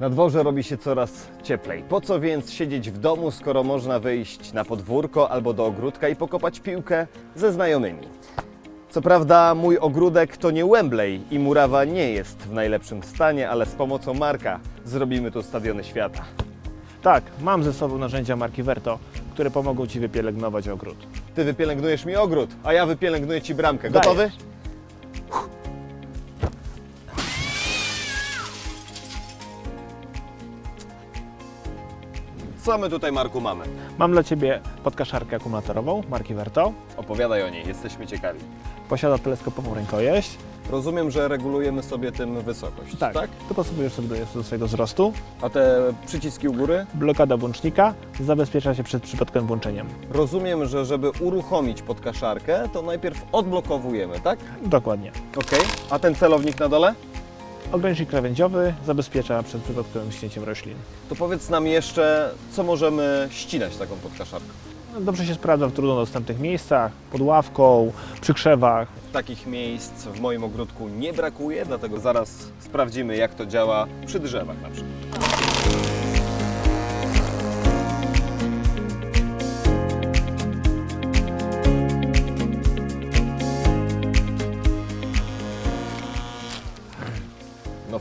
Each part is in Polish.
Na dworze robi się coraz cieplej. Po co więc siedzieć w domu, skoro można wyjść na podwórko albo do ogródka i pokopać piłkę ze znajomymi? Co prawda mój ogródek to nie Wembley i murawa nie jest w najlepszym stanie, ale z pomocą Marka zrobimy tu stadiony świata. Tak, mam ze sobą narzędzia marki Verto, które pomogą Ci wypielęgnować ogród. Ty wypielęgnujesz mi ogród, a ja wypielęgnuję Ci bramkę. Gotowy? Dajesz. Co my tutaj, Marku, mamy? Mam dla Ciebie podkaszarkę akumulatorową marki Verto. Opowiadaj o niej, jesteśmy ciekawi. Posiada teleskopową rękojeść. Rozumiem, że regulujemy sobie tym wysokość, tak? Tak, dopasowujesz sobie do, do swojego wzrostu. A te przyciski u góry? Blokada włącznika zabezpiecza się przed przypadkowym włączeniem. Rozumiem, że żeby uruchomić podkaszarkę, to najpierw odblokowujemy, tak? Dokładnie. Okej. A ten celownik na dole? Ogranicznik krawędziowy zabezpiecza przed przypadkowym ścięciem roślin. To powiedz nam jeszcze, co możemy ścinać taką podkaszarką. No, Dobrze się sprawdza w trudno dostępnych miejscach, pod ławką, przy krzewach. Takich miejsc w moim ogródku nie brakuje, dlatego zaraz sprawdzimy, jak to działa przy drzewach na przykład.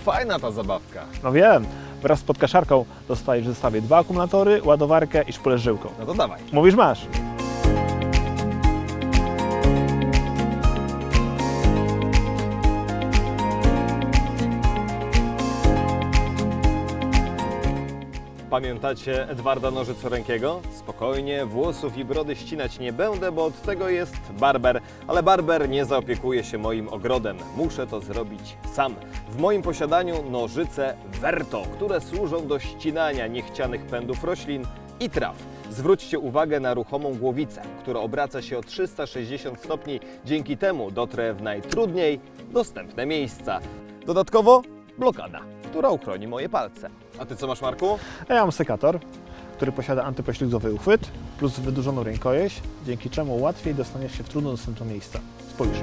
Fajna ta zabawka. No wiem, wraz z podkaszarką dostajesz w zestawie dwa akumulatory, ładowarkę i szpulę z żyłką. No to dawaj. Mówisz masz. Pamiętacie Edwarda Nożycorękiego? Spokojnie, włosów i brody ścinać nie będę, bo od tego jest barber. Ale barber nie zaopiekuje się moim ogrodem. Muszę to zrobić sam. W moim posiadaniu nożyce Verto, które służą do ścinania niechcianych pędów roślin i traw. Zwróćcie uwagę na ruchomą głowicę, która obraca się o 360 stopni. Dzięki temu dotrę w najtrudniej dostępne miejsca. Dodatkowo blokada, która uchroni moje palce. A ty co masz, Marku? A ja mam sekator, który posiada antypoślizgowy uchwyt plus wydłużoną rękojeść, dzięki czemu łatwiej dostaniesz się w trudno dostępne miejsca. Spójrz.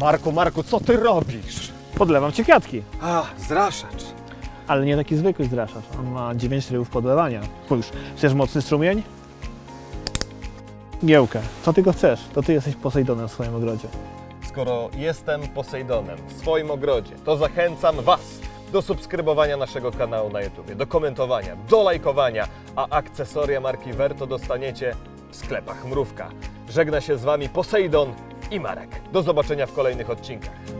Marku, Marku, co ty robisz? Podlewam Ci kwiatki, A, zraszacz. ale nie taki zwykły zdraszacz. On ma 9 trybów podlewania. Spójrz, chcesz mocny strumień? Giełkę. Co Ty go chcesz? To Ty jesteś Posejdonem w swoim ogrodzie. Skoro jestem Posejdonem w swoim ogrodzie, to zachęcam Was do subskrybowania naszego kanału na YouTube, do komentowania, do lajkowania, a akcesoria marki Verto dostaniecie w sklepach Mrówka. Żegna się z Wami Posejdon i Marek. Do zobaczenia w kolejnych odcinkach.